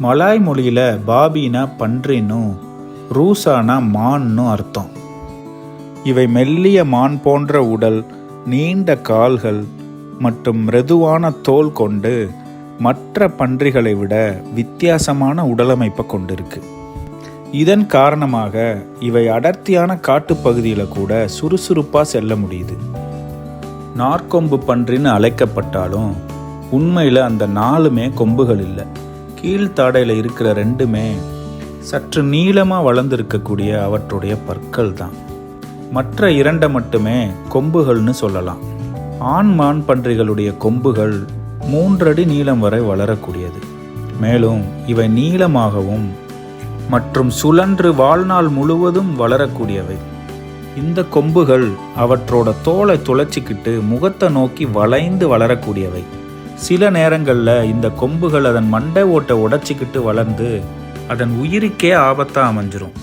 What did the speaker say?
Malay மொழியில் பாபினா பன்றின்னும் ரூசானா மான்னும் அர்த்தம். இவை மெல்லிய மான் போன்ற உடல் நீண்ட கால்கள் மற்றும் மிருதுவான தோல் கொண்டு மற்ற பன்றிகளை விட வித்தியாசமான உடலமைப்பை கொண்டிருக்கு. இதன் காரணமாக இவை அடர்த்தியான காட்டுப்பகுதியில் கூட சுறுசுறுப்பாக செல்ல முடியுது. நார்க்கொம்பு பன்றின்னு அழைக்கப்பட்டாலும் உண்மையில் அந்த நாலுமே கொம்புகள் இல்லை. கீழ்த்தாடையில் இருக்கிற ரெண்டுமே சற்று நீளமாக வளர்ந்துருக்கக்கூடிய அவற்றுடைய பற்கள் தான். மற்ற இரண்டை மட்டுமே கொம்புகள்னு சொல்லலாம். ஆண் மான் பன்றிகளுடைய கொம்புகள் மூன்றடி நீளம் வரை வளரக்கூடியது. மேலும் இவை நீளமாகவும் மற்றும் சுழன்று வாழ்நாள் முழுவதும் வளரக்கூடியவை. இந்த கொம்புகள் அவற்றோட தோலை துளைச்சிக்கிட்டு முகத்தை நோக்கி வளைந்து வளரக்கூடியவை. சில நேரங்களில் இந்த கொம்புகள் அதன் மண்டை ஓட்டை உடச்சிக்கிட்டு வளர்ந்து அதன் உயிருக்கே ஆபத்தாக அமைஞ்சிரும்.